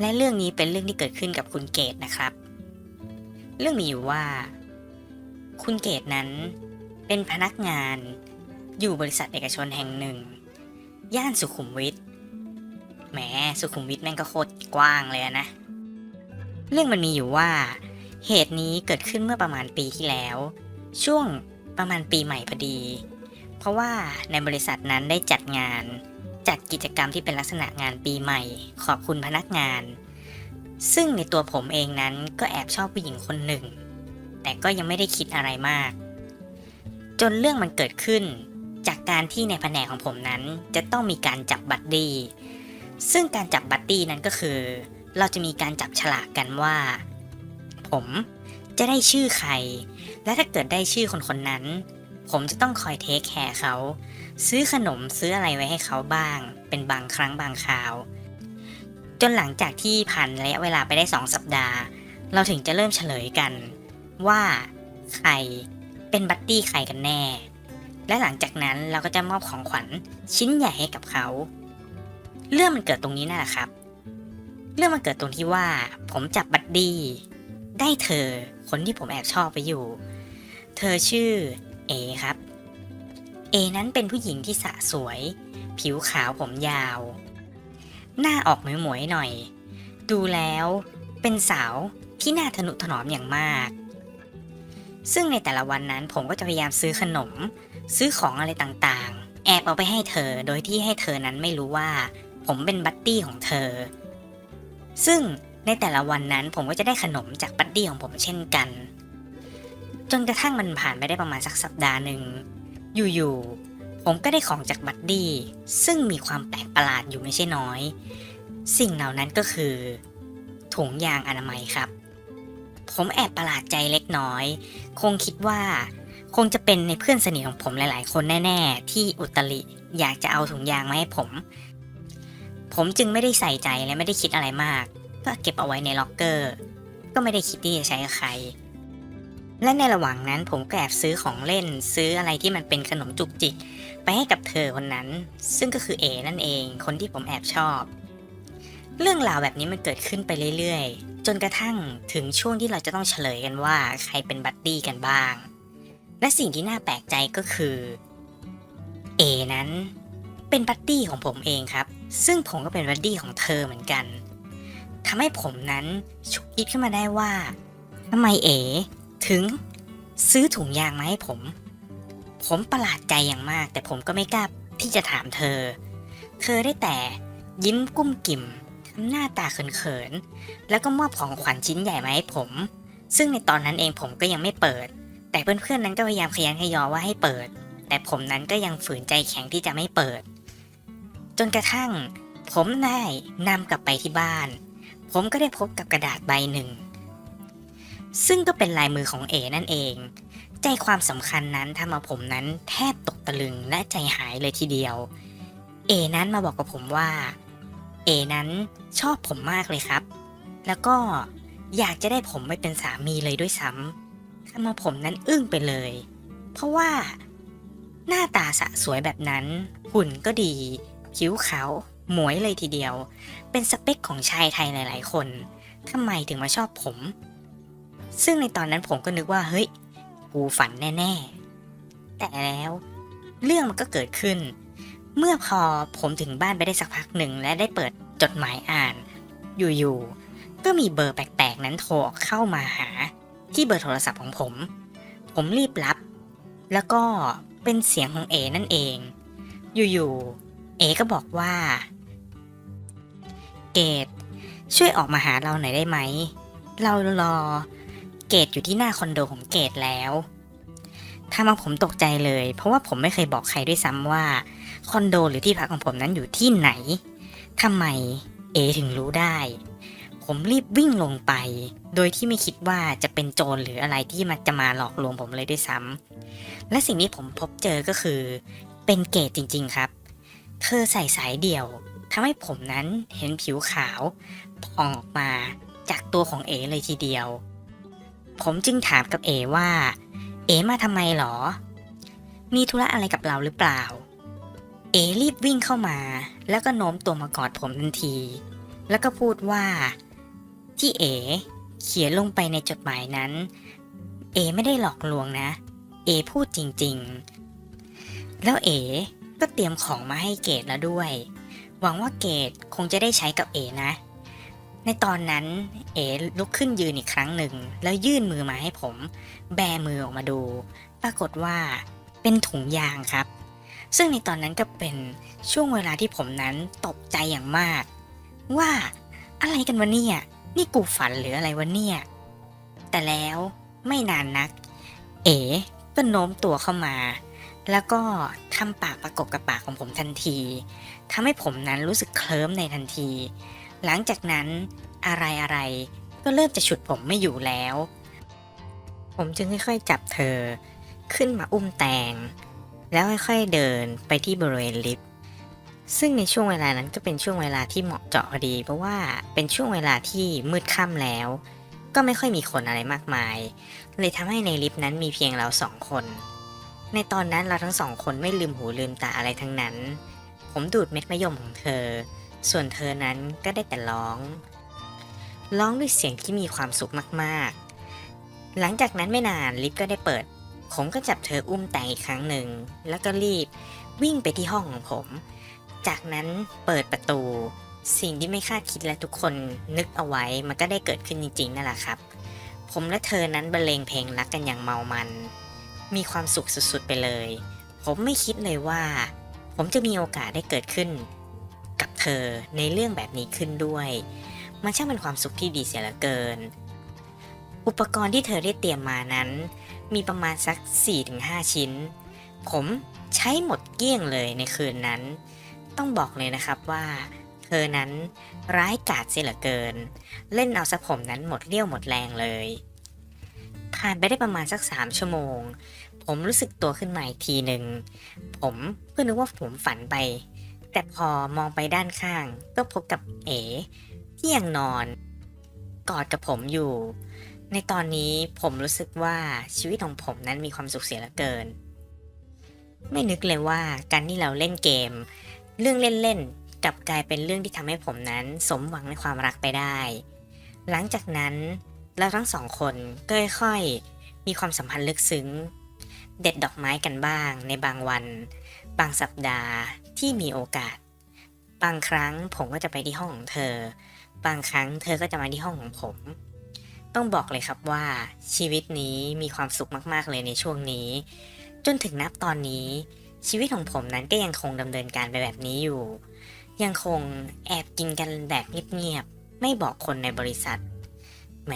และเรื่องนี้เป็นเรื่องที่เกิดขึ้นกับคุณเกตนะครับ เรื่องมีอยู่ว่า คุณเกตนั้นเป็นพนักงานอยู่บริษัทเอกชนแห่งหนึ่ง ย่านสุขุมวิทแหมสุขุมวิทแม่งก็โคตรกว้างเลยนะ เรื่องมันมีอยู่ว่า เหตุนี้เกิดขึ้นเมื่อประมาณปีที่แล้ว ช่วงประมาณปีใหม่พอดี เพราะว่าในบริษัทนั้นได้จัดงาน จัดกิจกรรมที่เป็นลักษณะงานปีใหม่ ขอบคุณพนักงาน ซึ่งในตัวผมเองนั้นก็แอบชอบผู้หญิงคนหนึ่ง แต่ก็ยังไม่ได้คิดอะไรมาก จนเรื่องมันเกิดขึ้น จากการที่ในแผนกของผมนั้นจะต้องมีการจับบัดดี้ซึ่งการจับบัดดี้นั้นก็คือ เราจะมีการจับฉลากกันว่า ผมจะได้ชื่อใคร และถ้าเกิดได้ชื่อคนคนนั้น ผมจะต้องคอยเทคแคร์เขา ซื้อขนมซื้ออะไรไว้ให้เขาบ้าง เป็นบางครั้งบางคราว จนหลังจากที่ผ่านระยะเวลาไปได้สองสัปดาห์ เราถึงจะเริ่มเฉลยกัน ว่าใครเป็นบัดดี้ใครกันแน่ และหลังจากนั้นเราก็จะมอบของขวัญชิ้นใหญ่ให้กับเขา เรื่องมันเกิดตรงนี้นั่นแหละครับ เรื่องมันเกิดตรงที่ว่า ผมจับบัดดี้ได้เธอคนที่ผมแอบชอบไปอยู่ เธอชื่อ เอครับ เอนั้นเป็นผู้หญิงที่สะสวย ผิวขาวผมยาว หน้าออกหมวยๆหน่อย ดูแล้วเป็นสาวที่น่าทนุถนอมอย่างมาก ซึ่งในแต่ละวันนั้นผมก็จะพยายามซื้อขนม ซื้อของอะไรต่างๆ แอบเอาไปให้เธอโดยที่ให้เธอนั้นไม่รู้ว่า ผมเป็นบัดดี้ของเธอ ซึ่งในแต่ละวันนั้นผมก็จะได้ขนมจากบัดดี้ของผมเช่นกัน จนกระทั่งมันผ่านไปได้ประมาณสักสัปดาห์หนึ่ง อยู่ๆ ผมก็ได้ของจากบัดดี้ ซึ่งมีความแปลกประหลาดอยู่ไม่ใช่น้อย สิ่งเหล่านั้นก็คือ ถุงยางอนามัยครับ ผมแอบประหลาดใจเล็กน้อย คงคิดว่า คงจะเป็นในเพื่อนสนิทของผมหลาย ๆ คนแน่ ๆ ที่อุตริอยากจะเอาถุงยางมาให้ผม ผมจึงไม่ได้ใส่ใจและไม่ได้คิดอะไรมาก ก็เก็บเอาไว้ในล็อกเกอร์ ก็ไม่ได้คิดที่จะใช้กับใคร และในระหว่างนั้นผมก็แอบซื้อของเล่นซื้ออะไรที่มันเป็นขนมจุกจิก ไปให้กับเธอคนนั้น ซึ่งก็คือเอนั่นเอง คนที่ผมแอบชอบ เรื่องราวแบบนี้มันเกิดขึ้นไปเรื่อยๆ จนกระทั่งถึงช่วงที่เราจะต้องเฉลยกันว่าใครเป็นบัดดี้กันบ้าง และสิ่งที่น่าแปลกใจก็คือเอนั้นเป็นบัดดี้ของผมเองครับ ซึ่งผมก็เป็นบัดดี้ของเธอเหมือนกันทำให้ผมนั้นฉุกคิดขึ้นมาได้ว่าทำไมเอ ถึงซื้อถุงยางมาให้ผม ผมประหลาดใจอย่างมาก แต่ผมก็ไม่กล้าที่จะถามเธอ เธอได้แต่ยิ้มกุ้มกิ่มทำหน้าตาเขินๆ แล้วก็มอบของขวัญชิ้นใหญ่มาให้ผม ซึ่งในตอนนั้นเองผมก็ยังไม่เปิด แต่เพื่อนๆนั้นก็พยายามขยันขยอว่าให้เปิด แต่ผมนั้นก็ยังฝืนใจแข็งที่จะไม่เปิด จนกระทั่ง ผมได้นำกลับไปที่บ้าน ผมก็ได้พบกับกระดาษใบหนึ่ง ซึ่งก็เป็นลายมือของเอนั่นเอง ใจความสำคัญนั้นทำเอาผมนั้นแทบตกตะลึงและใจหายเลยทีเดียว เอนั้นมาบอกกับผมว่า เอนั้นชอบผมมากเลยครับ แล้วก็อยากจะได้ผมไปเป็นสามีเลยด้วยซ้ำทำเอาผมนั้นอึ้งไปเลย เพราะว่า หน้าตาสะสวยแบบนั้น หุ่นก็ดี ผิวขาวหมวยเลยทีเดียว เป็นสเปคของชายไทยหลาย ๆ คนทำไมถึงมาชอบผม ซึ่งในตอนนั้นผมก็นึกว่าเฮ้ยกูฝันแน่ ๆ แต่แล้วเรื่องมันก็เกิดขึ้น เมื่อพอผมถึงบ้านไปได้สักพักหนึ่งและได้เปิดจดหมายอ่าน อยู่ๆก็มีเบอร์แปลกๆนั้นโทรเข้ามาหา ที่เบอร์โทรศัพท์ของผม ผมรีบรับ แล้วก็เป็นเสียงของเอนั่นเอง อยู่ๆเอก็บอกว่า เกดช่วยออกมาหาเราหน่อยได้ไหม เรารอ เกดอยู่ที่หน้าคอนโดของเกดแล้วทำเอาผมตกใจเลย เพราะว่าผมไม่เคยบอกใครด้วยซ้ำว่าคอนโดหรือที่พักของผมนั้นอยู่ที่ไหนทำไมเอถึงรู้ได้ ผมรีบวิ่งลงไป โดยที่ไม่คิดว่าจะเป็นโจรหรืออะไรที่มันจะมาหลอกลวงผมเลยด้วยซ้ำและสิ่งที่ผมพบเจอก็คือ เป็นเกดจริง ๆครับ เธอใส่สายเดี่ยวทำให้ผมนั้นเห็นผิวขาวผ่องออกมาจากตัวของเอเลยทีเดียว ผมจึงถามกับเอว่า เอมาทำไมหรอ มีธุระอะไรกับเราหรือเปล่า เอรีบวิ่งเข้ามา แล้วก็โน้มตัวมากอดผมทันที แล้วก็พูดว่า ที่เอเขียนลงไปในจดหมายนั้น เอไม่ได้หลอกลวงนะ เอพูดจริงๆ แล้วเอก็เตรียมของมาให้เกดแล้วด้วย หวังว่าเกดคงจะได้ใช้กับเอนะ ในตอนนั้นเอลุกขึ้นยืนอีกครั้งหนึ่ง แล้วยื่นมือมาให้ผม แบมือออกมาดู ปรากฏว่าเป็นถุงยางครับ ซึ่งในตอนนั้นก็เป็นช่วงเวลาที่ผมนั้นตกใจอย่างมาก ว่าอะไรกันวะเนี่ย นี่กูฝันหรืออะไรวะเนี่ย แต่แล้วไม่นานนัก เอ๋ก็โน้มตัวเข้ามา แล้วก็ทำปากประกบกับปากของผมทันทีทำให้ผมนั้นรู้สึกเคลิ้มในทันที หลังจากนั้นอะไรอะไรก็เริ่มจะฉุดผมไม่อยู่แล้ว ผมจึงค่อยๆจับเธอขึ้นมาอุ้มแตง แล้วค่อยๆเดินไปที่บริเวณลิฟต์ซึ่งในช่วงเวลานั้นก็เป็นช่วงเวลาที่เหมาะเจาะพอดี เพราะว่าเป็นช่วงเวลาที่มืดค่ำแล้ว ก็ไม่ค่อยมีคนอะไรมากมาย เลยทำให้ในลิฟต์นั้นมีเพียงเราสองคน ในตอนนั้นเราทั้งสองคนไม่ลืมหูลืมตาอะไรทั้งนั้น ผมดูดเม็ดมะยมของเธอ ส่วนเธอนั้นก็ได้แต่ร้อง ร้องด้วยเสียงที่มีความสุขมากๆ หลังจากนั้นไม่นานลิฟต์ก็ได้เปิด ผมก็จับเธออุ้มแต่งอีกครั้งหนึ่ง แล้วก็รีบวิ่งไปที่ห้องของผม จากนั้นเปิดประตู สิ่งที่ไม่คาดคิดและทุกคนนึกเอาไว้มันก็ได้เกิดขึ้นจริงๆนั่นแหละครับ ผมและเธอนั้นบรรเลงเพลงรักกันอย่างเมามัน มีความสุขสุดๆไปเลย ผมไม่คิดเลยว่า ผมจะมีโอกาสได้เกิดขึ้น อในเรื่องแบบนี้ขึ้นด้วย มันช่างเป็นความสุขที่ดีเสียเหลือเกิน อุปกรณ์ที่เธอได้เตรียมมานั้น มีประมาณสัก 4-5 ชิ้น ผมใช้หมดเกลี้ยงเลยในคืนนั้น ต้องบอกเลยนะครับว่า เธอนั้นร้ายกาจเสียเหลือเกิน เล่นเอาซะผมนั้นหมดเรี่ยวหมดแรงเลยผ่านไปได้ประมาณสักสามชั่วโมง ผมรู้สึกตัวขึ้นมาอีกทีหนึ่ง ผมก็นึกว่าผมฝันไป แต่พอมองไปด้านข้าง ก็พบกับเอ๋ที่ยังนอน กอดกับผมอยู่ ในตอนนี้ผมรู้สึกว่าชีวิตของผมนั้นมีความสุขเสียเหลือเกิน ไม่นึกเลยว่าการที่เราเล่นเกม เรื่องเล่นๆกลับกลายเป็นเรื่องที่ทำให้ผมนั้นสมหวังในความรักไปได้ หลังจากนั้นเราทั้งสองคนก็ค่อยๆมีความสัมพันธ์ลึกซึ้ง เด็ดดอกไม้กันบ้างในบางวัน บางสัปดาห์ ที่มีโอกาส บางครั้งผมก็จะไปที่ห้องของเธอ บางครั้งเธอก็จะมาที่ห้องของผม ต้องบอกเลยครับว่าชีวิตนี้มีความสุขมากๆเลยในช่วงนี้ จนถึงนับตอนนี้ ชีวิตของผมนั้นก็ยังคงดำเนินการไปแบบนี้อยู่ ยังคงแอบกินกันแบบเงียบๆไม่บอกคนในบริษัท แหม